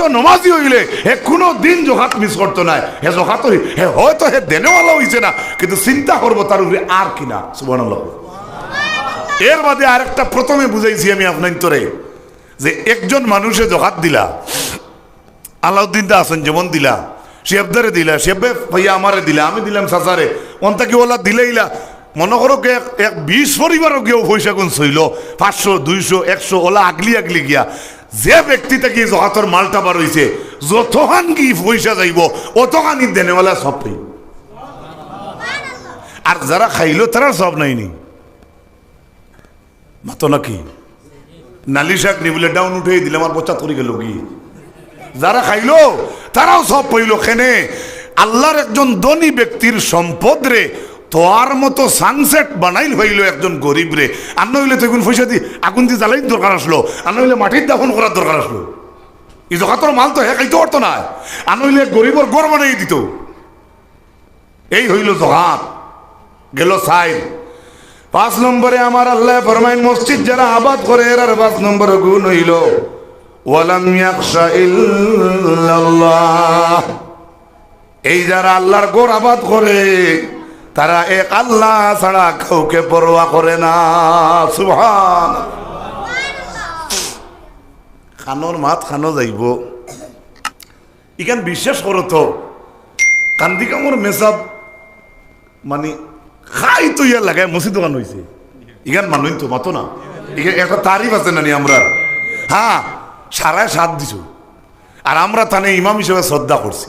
প্রকৃত নমাজি হইলে হে কোনো দিন জহাত মিস করতো না হে জহাত হে হয়তো হে দেনেওয়ালা হইছে না, কিন্তু চিন্তা করব তার উপরে আর কিনা সুবান এর বাদে আরেকটা প্রথমে বুঝাইছি আমি আপনার তোরে যে একজন মানুষে জহাত দিলা, আলাউদ্দিন দা আছেন যেমন দিলা শেফদারে দিলা, শেফে ভাইয়া আমারে দিলা, আমি দিলাম সাসারে অন্তা কি ওলা দিলেইলা, মনে করো কে এক- বিশ পরিবারও কেউ পয়সা কোন ছইল, পাঁচশো, দুইশো, একশো, ওলা আগলি আগলি গিয়া যে ব্যক্তি থেকে জহাতর মালটা বার হইছে যতখান কি পয়সা যাইব অতখানি দেনেওয়ালা সব পাই। আর যারা খাইলো তারা সব নাইনি মাতো নাকি নালিশাক নিবলে ডাউন উঠে দিলে আমার বচ্চা করে গেল কি? যারা খাইলো তারাও সব পাইল, খেনে। আল্লাহর একজন ধনী ব্যক্তির সম্পদ রে তোয়ার মতো সানসেট বানাইল হইল একজন গরিব রে। আর নইলে তো এখন পয়সা দি আগুন দিয়ে জ্বালাই দরকার আসলো। আর নইলে মাটির দাফন করার দরকার আসলো। এই জগাতর মাল তো হে খাইতে পারতো না। আর নইলে গরিবর গড় বানাই দিত। এই হইল জগাত গেল সাইড পাঁচ নম্বরে আমার আল্লাহ ফরমাইন, মসজিদ যারা আবাদ করে এর আর পাঁচ নম্বর গুণ হইল। এই যারা আল্লাহর গোর আবাদ করে তারা এক আল্লাহ ছাড়া কাউকে পরোয়া করে না, সুবহান। খানোর মাত খানো যাইব। ইখান বিশ্বাস করো তো কান্দি কামর মেসাব মানে খাই তো ইয়া লাগায় মসজিদ দোকান হয়েছে ইখান মানুষ তো মাতো না। ইখান একটা তারিফ আছে নানি আমরা হ্যাঁ সারায় সাত দিছু। আর আমরা তানে ইমাম হিসেবে শ্রদ্ধা করছি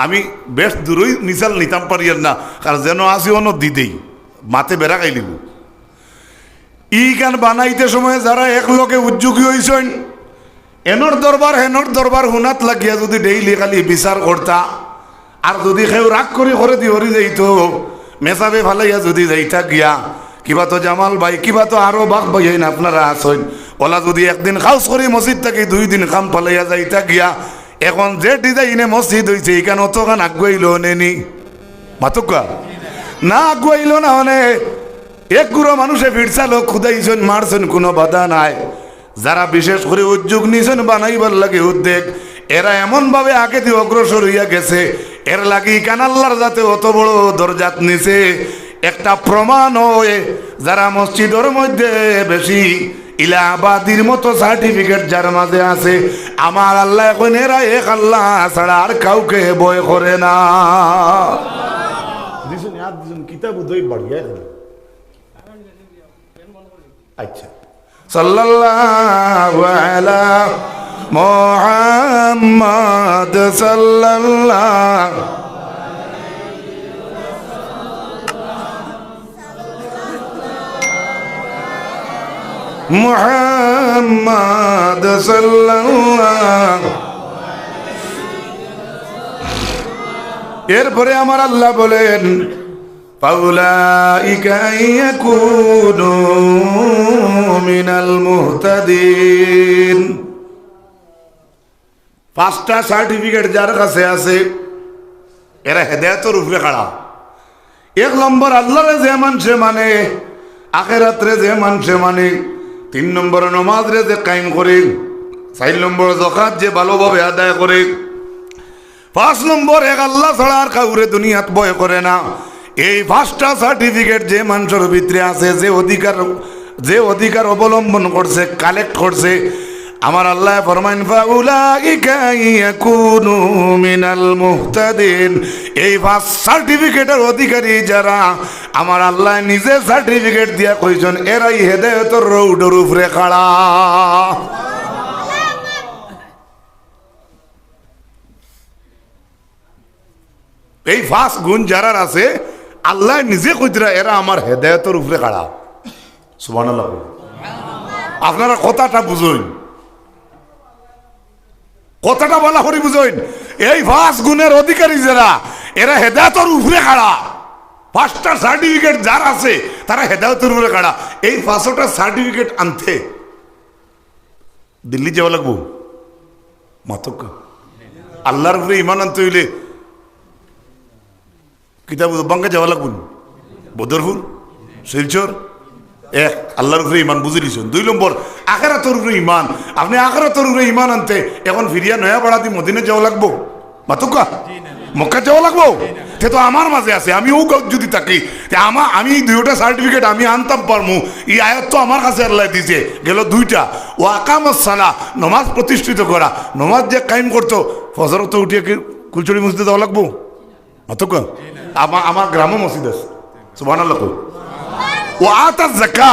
আমি বেশ দূরই মিসাল নিতাম পারিয়ার না কারণ যেন আসি অন্য দিদেই মাতে বেড়া খাইলিব ই গান বানাইতে সময় যারা এক লোকে উদ্যোগী হয়েছেন এনর দরবার হেনর দরবার হুনাত লাগিয়া যদি ডেইলি খালি বিচার করতা আর যদি কেউ রাগ করে করে দি হরি যাইতো মেসাবে ফালাইয়া যদি যাইতা গিয়া, কিবা তো জামাল ভাই কিবা তো আরও বাঘ ভাইয়েন আপনারা আসেন ওলা যদি একদিন খাউস করে মসজিদ থাকি দুই দিন কাম ফালাইয়া যাইতা গিয়া এখন যে ডিজাইনে মসজিদ হয়েছে এখানে অতখান আগুয়াইল নেনি। মাতুকা, না আগুয়াইল না মানে এক গুঁড়ো মানুষে ভিড়ছালো খুদাইছেন, মারছেন, কোনো বাধা নাই। যারা বিশেষ করে উদ্যোগ নিয়েছেন বানাইবার লাগে উদ্যোগ। এরা এমন ভাবে আগে দিয়ে অগ্রসর হইয়া গেছে। এর লাগি কানাল্লার যাতে অত বড় দরজাত নিছে। একটা প্রমাণ হয়ে, যারা মসজিদের মধ্যে বেশি ইলাহাবাদির মতো সার্টিফিকেট যার মাঝে আছে। আমার আল্লাহ এখন এরা এক আল্লাহ ছাড়া আর কাউকে বয় করে না। কিতাব উদয় বাড়িয়া আচ্ছা। সাল্লাল্লাহু আলা মুহাম্মদ সাল্লাল্লাহু। মুহাম্মদ সাল্লাল্লাহু। এরপরে আমার আল্লাহ বলেন, ফাউলাইকা ইয়াকুনু মিনাল মুহতাদিন। পাঁচটা সার্টিফিকেট যার কাছে আছে, এরা হেদায়তর উপরে খাড়া। এক নম্বর, আল্লাহরে যে মানুষে মানে আখেরাত্রে যে মানুষে মানে তিন নম্বর নমাজরে যে কায়েম করে, চার নম্বর জকাত যে ভালোভাবে আদায় করে, পাঁচ নম্বর এক আল্লাহ ছাড়া আর কাউরে দুনিয়াত ভয় করে না। এই পাঁচটা সার্টিফিকেট যে মানুষের ভিতরে আছে, যে অধিকার যে অধিকার অবলম্বন করছে কালেক্ট করছে আমার আল্লাহ ফরমাইন মিনাল মুহতাদিন। এই পাঁচ সার্টিফিকেটের অধিকারী যারা, আমার আল্লাহ নিজে সার্টিফিকেট দিয়া কইছেন, এরাই হেদায়তর রৌডর উপরে খাড়া। এই ফাঁস গুণ যারার আছে, আল্লাহ নিজে কইতরা, এরা আমার হেদায়তের উপরে খাড়া। সুবান আপনারা কথাটা বুঝইন কথাটা বলা করি বুঝইন। এই ফাঁস গুণের অধিকারী যারা, এরা হেদায়তের উপরে কাড়া পাঁচটা সার্টিফিকেট যার আছে, তারা হেদায়তের উপরে কাড়া এই পাঁচটা সার্টিফিকেট আনতে। দিল্লি যাওয়া লাগবো? মাতক আল্লাহর উপরে ইমান আনতে হইলে কিতাব বাঙ্গা যাওয়া লাগবো। বদরপুর, শিলচর এক আল্লাহর উপরে ইমান বুঝে দিছেন দুই নম্বর, আখেরাতর উপরে ইমান আপনি আখেরাতর উপরে ইমান আনতে, এখন ফিরিয়া নয়া পাড়া দিয়ে মদিনে যাওয়া লাগবো? মাতুকা মক্কা যাওয়া লাগবো? সে তো আমার মাঝে আছে, আমি ও যদি থাকি, তে আমা দুইটা সার্টিফিকেট আমি আনতাম পারমু। এই আয়াত তো আমার কাছে আল্লাহ দিছে। গেল দুইটা। ও আকামত সালা নমাজ প্রতিষ্ঠিত করা। নমাজ যে কায়েম করতো ফজর তো উঠিয়ে কুলচুরি মসজিদে যাওয়া লাগবো? মাতুকা আমার আমার গ্রামও মসজিদ আছে। সুবাহ ও আতার জাকা।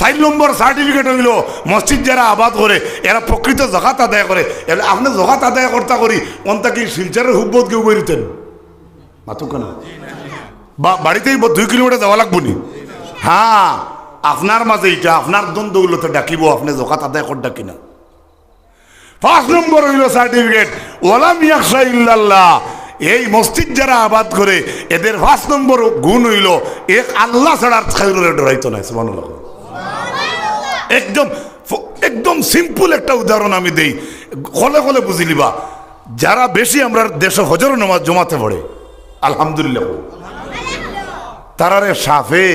চার নম্বর সার্টিফিকেট হইল মসজিদ যারা আবাদ করে, এরা প্রকৃত জগাত আদায় করে। এরা আপনি জগাত আদায় করতে করি অন্তা কি শিলচারের হুব্বত কেউ বেরিতেন মাথু কেন বা বাড়িতেই দুই কিলোমিটার যাওয়া লাগবো নি? হ্যাঁ আপনার মাঝে এটা আপনার দ্বন্দ্বগুলোতে ডাকিব, আপনি জগাত আদায় কর ডাকি না পাঁচ নম্বর হইল সার্টিফিকেট ওলাম ইয়াকশা ইল্লাল্লাহ। এই মসজিদ যারা আবাদ করে, এদের পাঁচ নম্বর গুণ হইল এক আল্লাহ ছাড়া খাইরে ডরাইতো নাই, সুবহানাল্লাহ। একদম একদম সিম্পল একটা উদাহরণ আমি দেই। কলে হলে বুঝিলিবা যারা বেশি আমরা দেশে হজর নামাজ জমাতে পড়ে, আলহামদুলিল্লাহ। তারারে সাফে,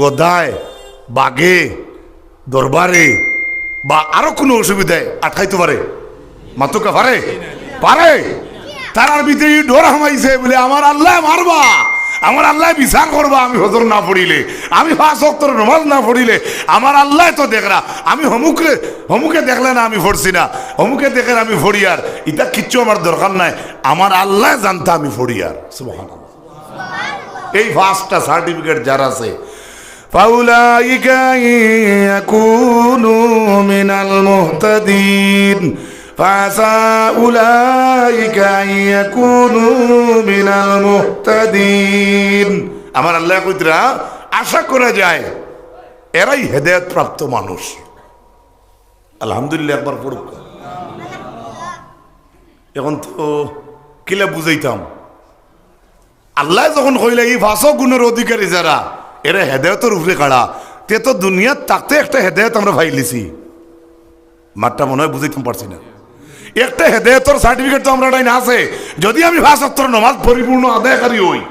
গদায়, বাগে, দরবারে, বা আরও কোনো অসুবিধায় আটকাইতে পারে? মাতুকা পারে? পারে। তারার ভিতরে ডোর হামাইছে বলে, আমার আল্লাহ মারবা, আমার আল্লাহ বিশাল করবা, আমি হজর না পড়িলে, আমি হাসক্তর নমাজ না পড়িলে, আমার আল্লাহ তো দেখরা, আমি হমুকে হমুকে দেখলে না আমি ফড়ছি না হমুকে দেখে আমি ফড়িয়ার ইটা কিচ্ছু আমার দরকার নাই, আমার আল্লাহ জানতা আমি ফড়িয়ার সুবহান এই ফার্স্টটা সার্টিফিকেট যার আছে, ফাউলাইকা ইয়াকুনু মিনাল মুহতাদিন। فعسى أولئك أن يكونوا من المهتدين আমার আল্লাহ কইতরা আশা করা যায় এরাই হেদায়ত প্রাপ্ত মানুষ আলহামদুলিল্লাহ একবার পড়ুক এখন তো কিলা বুঝাইতাম আল্লাহ যখন কইলে এই ভাষা গুণের অধিকারী যারা এরা হেদায়তের উপরে কাড়া তে তো দুনিয়ার তাকতে একটা হেদায়ত আমরা ভাইলিছি মাঠটা মনে হয় বুঝাইতে পারছি না একটা হেদায়তর সার্টিফিকেট তো আমরা নাই আছে। যদি আমি ভাষাত্তর নমাজ পরিপূর্ণ আদায়কারী হই,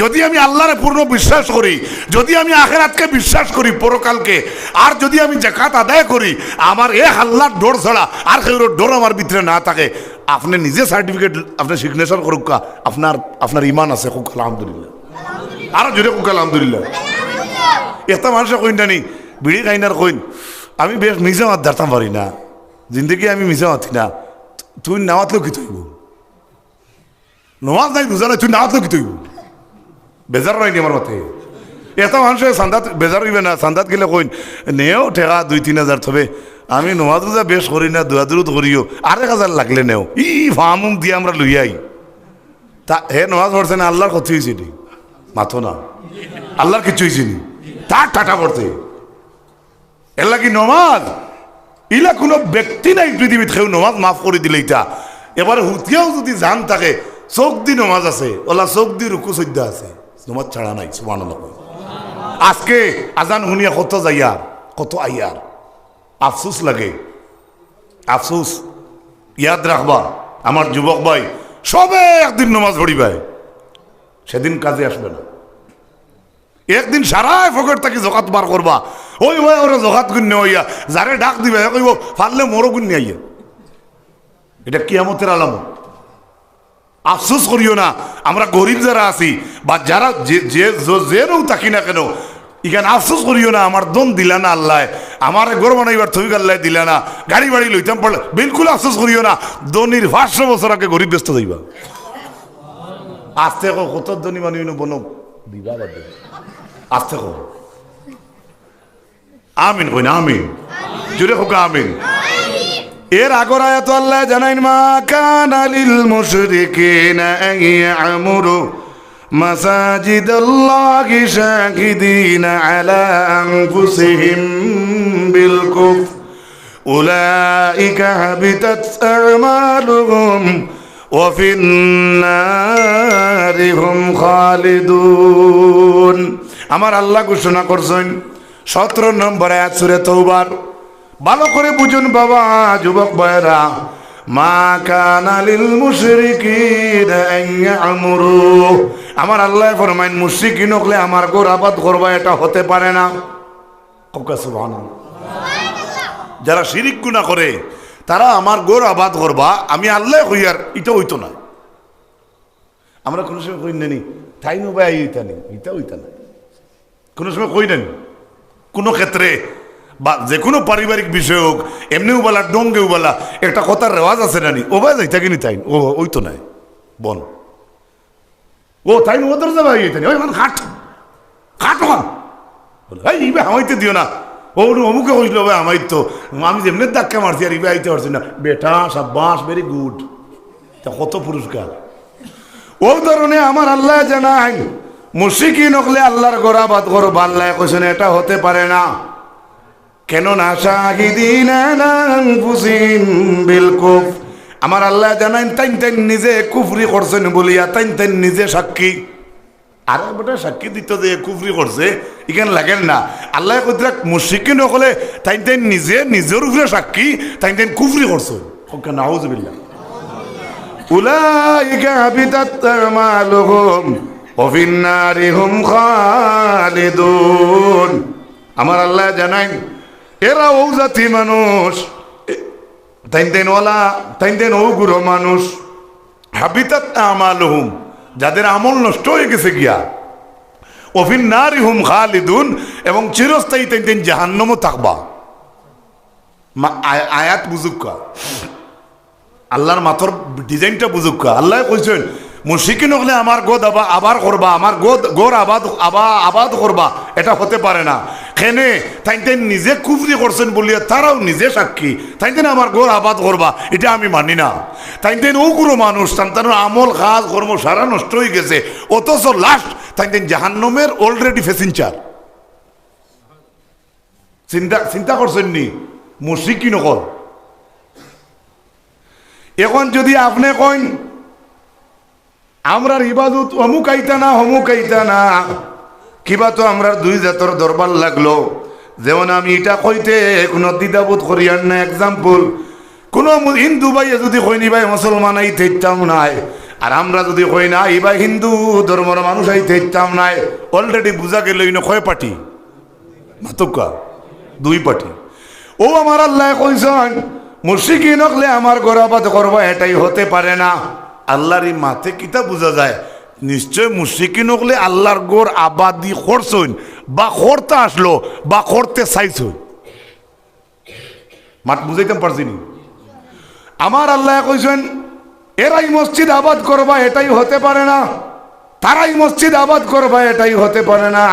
যদি আমি আল্লাহরে পূর্ণ বিশ্বাস করি, যদি আমি আখেরাতকে বিশ্বাস করি পরকালকে, আর যদি আমি জাকাত আদায় করি, আমার এ আল্লাহর ডোর ছাড়া আর কেউ ডোর আমার ভিতরে না থাকে। আপনি নিজে সার্টিফিকেট আপনি সিগনেচার করুক আপনার আপনার ইমান আছে খুব আলহামদুলিল্লাহ। আরও জোরে খুব আলহামদুলিল্লাহ। একটা মানুষে কইন জানি, বিড়ি খাইনার কইন, আমি বেশ মিশে মাত ধরতাম পারি না। জিন্দগি আমি মিশে মাতি না। তুই নামাতলেও কি তৈব? নমাজ নাই বুঝা নাই তুই নামাতলেও কি তৈব? বেজার নাই আমার মতে? এটা মানুষের সান্দাত বেজার হইবে না সান্দাত গেলে কইন, নেও ঠেকা দুই, তিন হাজার তবে আমি নমাজ রোজা বেশ করি না দুয়াদুরুত করিও। আরেক হাজার লাগলে নেও। ই ফামুম দিয়ে আমরা লইয়াই তা হে নমাজ পড়ছে না, আল্লাহর কথা হয়েছে নি? মাথো না। আল্লাহর কিছু হয়েছে নি? তার টাটা পড়তে এলা কি নমাজ। ইলা কোনো ব্যক্তি নাই পৃথিবীত কেউ নমাজ মাফ করে দিলে ইটা। এবারে হুতিয়াও যদি জান থাকে চোখ দি নমাজ আছে ওলা চোখ দি রুকু সদ্য আছে। নমাজ ছাড়া নাই সুমান আজকে আজান শুনিয়া কত যাইয়ার কত আইয়ার আফসুস লাগে। আফসুস ইয়াদ রাখবা আমার যুবক ভাই সবে একদিন নমাজ পড়িবাই সেদিন কাজে আসবে না। একদিন সারাই ফকর তাকে জগাত বার করবা ওই ভাই ওরা জগাত গুণ্য হইয়া যারে ডাক দিবে কইব পারলে মোরও গুণ্য আইয়া। এটা কিয়ামতের আলামত। আফসোস করিও না, আমরা গরিব যারা আছি, বা যারা যে যে থাকি না কেন, ইখানে আফসোস করিও না, আমার দন দিলা না আল্লাহ আমার ঘর বানাইবার থই আল্লাহ দিলা না, গাড়ি বাড়ি লইতাম পড়লে, বিলকুল আফসোস করিও না দনির পাঁচশো বছর আগে গরিব ব্যস্ত দিবা আস্তে কত ধনী মানুষ বনো দিবা বাদ। আস্তে কো আমিন কই না আমিন জুড়ে হোক আমিন এর আগর আয়াত আল্লাহ জানাইন মা কানা লিল মুশরিকিনা আন ইয়ামুরু মাসাজিদ আল্লাহ শাহিদিন আলা আনফুসিহিম বিল কুফর أولئك حبطت أعمالهم وفي النار هم خالدون আমার আল্লাহ ঘোষণা করছেন সতেরো নম্বর আয়াত সুরে তৌবার ভালো করে বুঝুন বাবা, যুবক ভাইরা মা কানালিল মুশরিকিন আন আমার আল্লাহ ফরমাইন, মুশরিকিন হলে আমার গোর আবাদ করবা, এটা হতে পারে না। ককা সুবহানাল্লাহ। যারা শিরিক গুণা করে, তারা আমার গোর আবাদ করবা, আমি আল্লাহ হইয়ার এটা হইতো না। আমরা কোনো সময় কই নানি তাই নো ভাই, এইটা নেই এটা হইতা না। কোনো সময় কই নানি? কোনো ক্ষেত্রে বা যে কোনো পারিবারিক বিষয় হোক এমনিও বলা ডঙ্গেও বলা একটা কথার রেওয়াজ আছে নানি। ও ভাই যাই কিনি তাই ও, ওই তো নাই। বল। ও তাই ওদের যাবা এইটা ওই মানে খাট। খাট এই ইবে হামাইতে দিও না। ও অমুকে কইছিল ভাই আমাই তো আমি যেমনি ধাক্কা মারছি আর ইবে আইতে পারছি না। বেটা, সাব্বাস ভেরি গুড তা কত পুরস্কার। ও ধরনে আমার আল্লাহ জানাই মুশিকি নকলে আল্লাহর গোড়া বাদ করো বাল্লায় কোশন এটা হতে পারে না। কেন না? শাহিদিন বিলকুফ আমার আল্লাহ জানাইন, তাইন তাইন নিজে কুফরি করছেন বলিয়া, তাইন তাইন নিজে সাক্ষী। আর বেটা, সাক্ষী দিত যে কুফরি করছে এখানে লাগেন না। আল্লাহ কদ্রাক মুশিকি নকলে তাইন তাইন নিজে, নিজের উপরে সাক্ষী, তাইন তাইন কুফরি করছে। ওকে নাউজবিল্লা উলাইকা বিতাত মালুম হুম খালিদুন। আমার আল্লাহ জানাই, এরা ও জাতি মানুষ তাইন দেন তাইন দেন ও গুরো মানুষ। হাবিতাত আমাল হুম যাদের আমল নষ্ট হয়ে গেছে গিয়া। অফিন্নারি হুম খালিদুন, এবং চিরস্থায়ী তাই দিন জাহান্নমও থাকবা। আয়াত বুঝুক আল্লাহর মাথার ডিজাইনটা বুঝুক আল্লাহ কইছেন মুশিকি নকলে আমার গোদ আবা আবার করবা, আমার গোদ গোর আবাদ আবা আবাদ করবা, এটা হতে পারে না। খেনে, তাই তাই নিজে কুফরি করছেন বলিয়া তারাও নিজে সাক্ষী। তাই তাই আমার গোর আবাদ করবা, এটা আমি মানি না। তাই তাই ও কোনো মানুষ, তার আমল, কাজ, কর্ম সারা নষ্ট হয়ে গেছে। অথচ লাস্ট তাই তাই জাহান্নমের অলরেডি ফেসিনচার চিন্তা চিন্তা করছেন নি? মুশিকি নকল এখন যদি আপনি কইন আমরার ইবাদত অমুক আইতা না অমুক আইতা না। কিবা তো আমরার দুই জাতর দরবার লাগল। যেমন আমি এটা কইতে কোনো দ্বিধাবোধ করিয়ার না এক্সাম্পল কোনো হিন্দু ভাইয়ে যদি কইনি ভাই, মুসলমান আই থেতাম নাই। আর আমরা যদি কই না এই ভাই, হিন্দু ধর্মের মানুষ আই থেতাম নাই। অলরেডি বুঝা গেল ইনো কয় পার্টি মাতুকা, দুই পার্টি ও আমার আল্লাহ কইছেন মুর্শিকি নকলে আমার গোরাবাদ করব, এটাই হতে পারে না। আল্লাহর এই মাথে কিতা বোঝা যায়? নিশ্চয় মুর্শিকি নকলে আল্লাহর গোর আবাদি করছইন বা করতে আসলো, বা করতে চাইছইন মাত বুঝাইতে পারছি নি? আমার আল্লাহ কইছেন, এরাই মসজিদ আবাদ করবা, এটাই হতে পারে না। তারাই মসজিদ আবাদ করবা, এটাই হতে পারে না।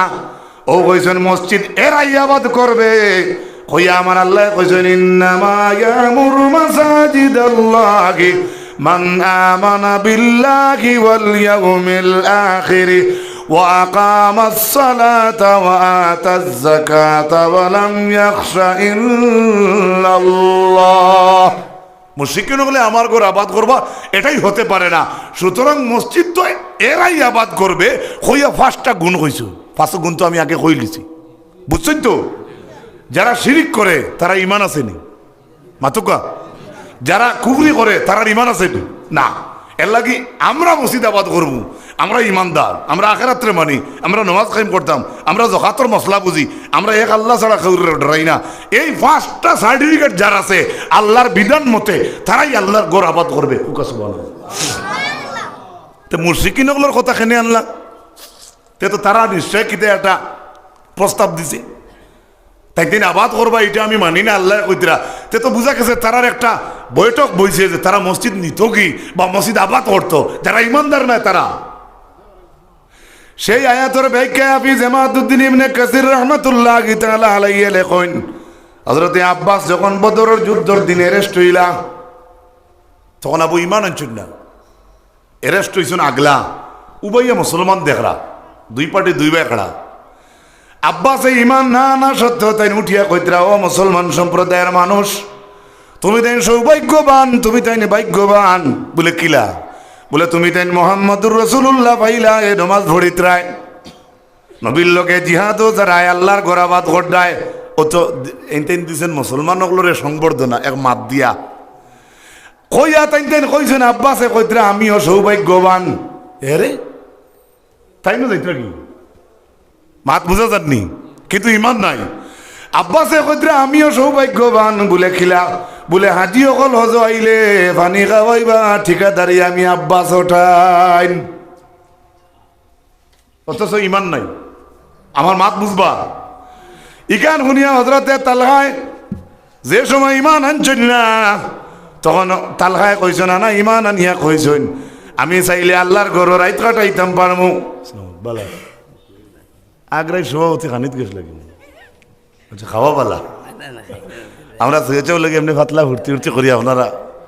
ও কইছেন, মসজিদ এরাই আবাদ করবে। কইয়া আমার আল্লাহ কইছেন, ইন্নামা ইয়ামুর মাসাজিদ আল্লাহি মান আমানা বিল্লাহি ওয়াল ইয়াউমিল আখির وأقام الصلاة وآتى الزكاة ولم يخش إلا الله মুশিকিন হলে আমার ঘর আবাদ করবা এটাই হতে পারে না সুতরাং মসজিদ তো এরাই আবাদ করবে হইয়া ফার্স্টটা গুণ হইছো ফার্স্ট গুণ তো আমি আগে কই লিছি বুঝছেন তো যারা শিরিক করে তারা ইমান আসেনি মাতুকা যারা কুবরি করে তারা ইমান আসেনি না। এর লাগি আমরা মসজিদ আবাদ করব, আমরা ইমানদার আমরা আখেরাত্রে মানি, আমরা নমাজ কায়েম করতাম, আমরা জকাতর মশলা বুঝি, আমরা এক আল্লাহ ছাড়া কেউ ডরাই না। এই পাঁচটা সার্টিফিকেট যার আছে, আল্লাহর বিধান মতে, তারাই আল্লাহর গোর আবাদ করবে। তো মুর্শিকিন ওগুলোর কথা খেনে আনলা? তো তারা নিশ্চয় কিতে একটা প্রস্তাব দিছে। তাই দিন আবাদ করবা, এটা আমি মানি না, আল্লাহ কইতরা তে তো বুঝা গেছে, তারার একটা বৈঠক বইছে যে তারা মসজিদ নিত কি বা মসজিদ আবাদ করতো, যারা ইমানদার নয় তারা। সেই আয়াতর ব্যাখ্যা হাফিজ জামাতুদ্দিন ইবনে কাসির রহমাতুল্লাহ তাআলা আলাইহি লেখেন আব্বাস যখন বদরের যুদ্ধর দিনে রেস্ট হইলা, তখন আবু ইমান আনছুন না। এরেস্ট হইছুন আগলা। উবাইয়া মুসলমান দেখরা দুই পার্টি দুই বাই আব্বাস ইমান না না সত্য তাই উঠিয়া কইতরা, ও মুসলমান সম্প্রদায়ের মানুষ, তুমি তাই সৌভাগ্যবান, তুমি তাই ভাগ্যবান। বলে কিলা? বলে, তুমি তাই মোহাম্মদুর রসুল্লাহ পাইলা এ নমাজ ভরিত রায় নবীর লোকে জিহাদও যারায় আল্লাহর গোরাবাদ ও তো এনতেন দিছেন মুসলমান ওগুলোরে সংবর্ধনা, এক মাত দিয়া। কইয়া তাই তেন কইছেন আব্বাসে কইতরা, আমিও সৌভাগ্যবান। এরে তাই না যাইতরা কি? মাত বুঝা যাননি কিন্তু ইমান নাই। আব্বাসে কইতরা আমিও সৌভাগ্যবান বলে খিলা। বলে হাজি অকল হজ আইলে পানি খাওয়াইবা ঠিকাদারি আমি আব্বাস ওঠাইন অথচ ইমান নাই। আমার মাত বুঝবা ইকান শুনিয়া হজরতে তালহায় যে সময় ইমান আনছেন না, তখন তালহায় কইছ না না, ইমান আনিয়া কইছেন আমি চাইলে আল্লাহর ঘর রাইত পারমু বালা। আগ্রাই সভাপতি খানিত গেছ লাগি আচ্ছা খাওয়া পালা। আমরা সুয়েছেও লাগে, এমনি ফাতলা ফুর্তি ফুর্তি করি আপনারা।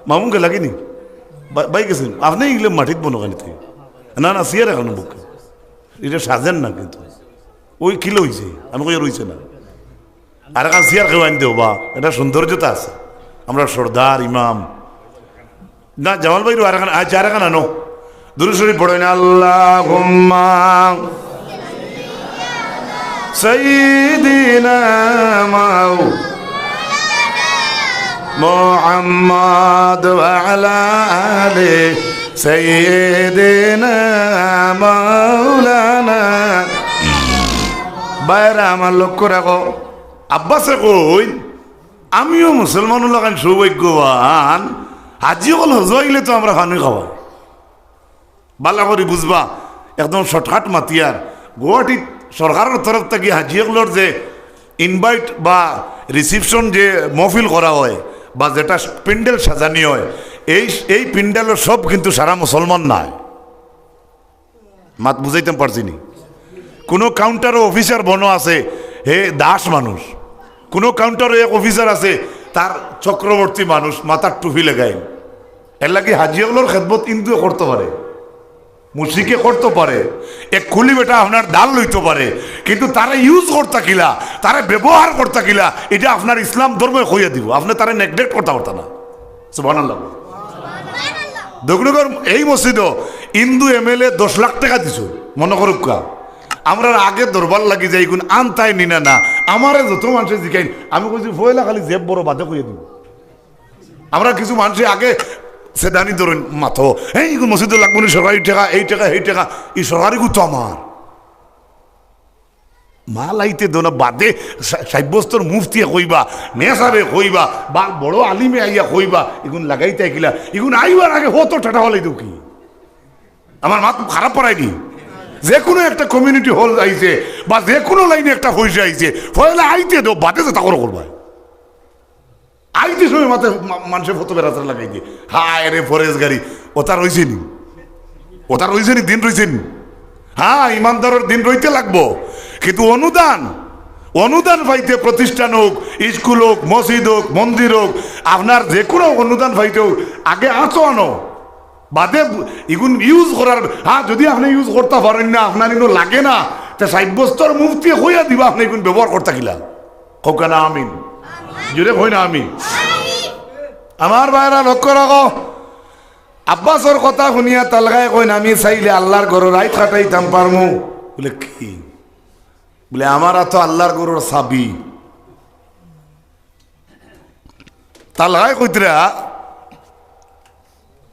মামুকে লাগেনি বাই গেছেন আপনি এগুলো মাটিত বনো খানি থেকে না না, সিয়ার এখন বুক এটা সাজেন না কিন্তু। ওই কিলো হয়েছে আমি কই রয়েছে না। আর এখন সিয়ার কেউ আনতে বা, এটা সৌন্দর্যতা আছে। আমরা সর্দার, ইমাম। না, জামাল ভাই আর এখন আজ আর এখন আনো। দুরুশরী পড়ে না আল্লাহ সঈদিনা মাউ محمد وعلى آله سيدنا مولانا বাইরে আমার লক্ষ্য রাখো আব্বাসে কই আমিও মুসলমান লাগান সৌভাগ্যবান হাজি হল হজুয়াইলে তো আমরা হানি খাওয়া বালা করে বুঝবা একদম শর্টকাট মাতিয়ার গুয়াহাটিত সরকারের তরফ থেকে হাজিগুলোর যে ইনভাইট বা রিসিপশন যে মহফিল করা হয় বা যেটা প্যান্ডেল সাজানি হয়, এই এই প্যান্ডেলের সব কিন্তু সারা মুসলমান নাই। মাত বুঝাইতে পারছি নি? কোনো কাউন্টারও অফিসার বনো আছে, হে দাস মানুষ। কোনো কাউন্টারও এক অফিসার আছে, তার চক্রবর্তী মানুষ মাথার টুপি লেগাই এর লাগে হাজিয়াগুলোর খেদমত কিন্তু করতে পারে। মুসিকে করতে পারে। এক খুলি বেটা আপনার ডাল লইতে পারে। কিন্তু তারা ইউজ করতে কিলা তারা ব্যবহার করতে কিলা এটা আপনার ইসলাম ধর্মে হইয়া দিব। আপনি তারা নেগলেক্ট করতে পারত না। সুবহানাল্লাহ। দক্ষিণগর এই মসজিদও ইন্দু এম এল এ দশ লাখ টাকা দিছো মনে করুক কা আমরা আগে দরবার লাগি যাই কোন আনতাই নিনা না। আমারে যত মানুষের জিকাইন আমি কইছি ফয়লা খালি জেব বড় বাদে কইয়া দিব। আমরা কিছু মানুষের আগে সেদানি ধরুন, মাথো, এই মসজিদে লাগবো না সরকারি টাকা এই টাকা এই টাকা এই সরকারি তো আমার। মা লাইতে দোনা বাদে সাব্যস্তর মুফতিয়া কইবা মেসাবে কইবা, বা বড় আলিমে আইয়া কইবা, এগুন লাগাইতে কিলা এগুন আইবার আগে হতো টাটা হলাই দেও কি? আমার মা তো খারাপ পড়ায়নি যে কোনো একটা কমিউনিটি হল আইছে বা যে কোনো লাইনে একটা হয়েছে আইছে, ফলে আইতে দো বাদে যে তাকর করবা আইতে সময় মাথায় মানুষের ফটো বেড়াতে লাগাই দিয়ে। হায় রে ফরেস্ট গাড়ি, ও তার নি ও তার রয়েছে নি দিন রয়েছে নি হ্যাঁ ইমানদারের দিন রইতে লাগবো। কিন্তু অনুদান অনুদান পাইতে প্রতিষ্ঠান হোক, স্কুল হোক, মসজিদ হোক, মন্দির হোক, আপনার যে কোনো অনুদান পাইতে হোক, আগে আঁচো আনো। বাদে ইগুন ইউজ করার হ্যাঁ যদি আপনি ইউজ করতে পারেন না, আপনার ইগুলো লাগে না। তা সাব্যস্তর মুক্তি হইয়া দিবা, আপনি ইগুন ব্যবহার করতে গিলা। হোক না আমিন? জুড়ে হই না আমি? আমার ভাইরা লক্ষ্য রাখো আব্বাসর কথা শুনিয়া তালগায় কইন আমি চাইলে আল্লাহর গরু রাইত কাটাইতাম পারমু বলে, কি? বলে আমার তো আল্লাহর গরুর সাবি তালগায় কইতরা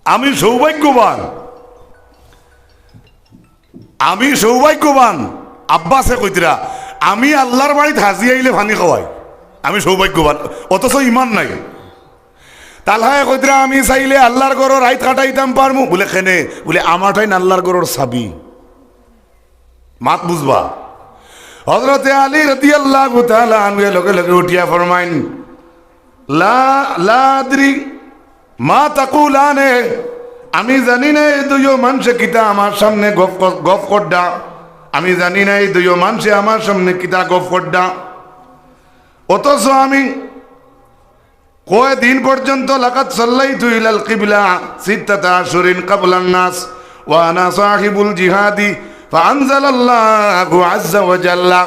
আমি সৌভাগ্যবান আমি সৌভাগ্যবান আব্বাসে কইতরা আমি আল্লাহর বাড়িতে হাজি আইলে ভানি খাওয়াই আমি সৌভাগ্যবান অথচ ইমান নাই তালহায় কইতরা আমি চাইলে আল্লাহর গরর রাইত কাটাইতাম পারমু বলে কেনে বলে আমারটাই আল্লাহর গরর সাবি মাত বুঝবা হজরতে আলী রতি আল্লাহ আনবে লগে লগে উঠিয়া ফরমাইন লা লাদ্রি মা তাকুলানে আমি জানি না এই দুইও মানুষে কিতা আমার সামনে গফ গফ করডা আমি জানি না এই দুইও মানুষে আমার সামনে কিতা গফ করডা অথচ আমি কয়দিন পর্যন্ত লাকাত সাল্লাই তুইলাল কিবলা সিদ্ধাতা আসরিন কাবুলান নাস ওয়ানা সাহিবুল জিহাদি ফানজালাল্লাহু আজ্জা ওয়া জাল্লা।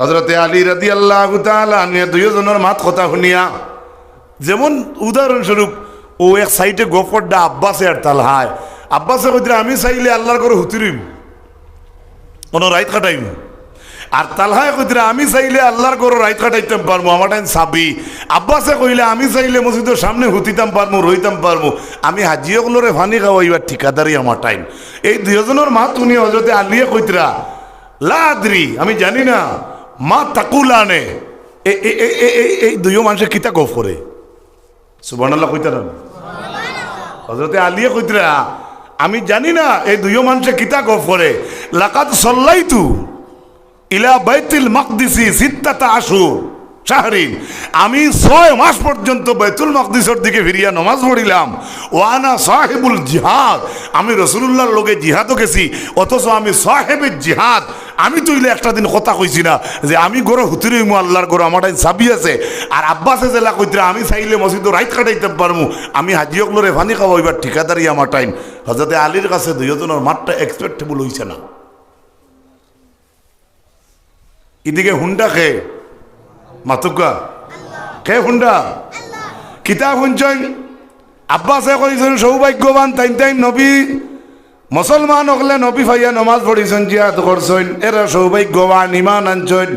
হযরতে আলী রাদিয়াল্লাহু তাআলা নিয়ে দুইজনের মাত কথা শুনিয়া যেমন উদাহরণস্বরূপ ও এক সাইডে গোফরডা আব্বাসে আর তাল হায় আব্বাসে কইতে আমি চাইলে আল্লাহর করে হুতুরিম কোনো রাইত কাটাইম আর তালহায় কইতে আমি চাইলে আল্লাহর করে রাইত কাটাইতাম পারব আমার টাইম সাবি। আব্বাসে কইলে, আমি চাইলে মসজিদের সামনে হুতিতাম পারব রইতাম পারব আমি হাজিয়াগুলোরে ভানি খাওয়াইবার ঠিকাদারি আমার টাইম। এই দুজনের মা তুমি হজরতে আলিয়ে কইতরা, লাদ্রি, আমি জানি না, মা তাকুলানে। এই দুইও মানুষের কিতা গফ করে সুবর্ণাল্লাহ কইতা না? হজরতে আলিয়ে কইতরা, আমি জানি না, এই দুইও মানুষে কিতা গফ করে লাকাত সল্লাই তু ইলা বাইতুল মাকদিসি সিত্তাতা আশুর শাহরিন। আমি ছয় মাস পর্যন্ত বাইতুল মাকদিসের দিকে ফিরিয়া নমাজ পড়িলাম। ওয়ানা সাহেবুল জিহাদ। আমি রসুল্লাহর লোকে জিহাদও গেছি অথচ আমি সাহেবের জিহাদ। আমি তুইলে একটা দিন কথা কইছি না যে আমি গরো হুতুরি মু আল্লাহর গরো আমার চাবি আছে। আর আব্বাসে জেলা কইতরা, আমি চাইলে মসজিদ রাইত কাটাইতে পারমু। আমি হাজিয়কলরে ফানি খাওয়া এবার ঠিকাদারি আমার টাইম। হজরতে আলীর কাছে দুইজনের মাঠটা এক্সপেক্টেবল হইছে না। এদিকে হুন্ডা খে মাতুকা খে হুন্ডা। কিতাব শুনছেন আব্বাসে কইছেন সৌভাগ্যবান তাইন তাইন নবী মুসলমান হকলে নবী ভাইয়া নমাজ পড়িছেন জিয়াদ করছেন, এরা সৌভাগ্যবান ইমান আনছেন।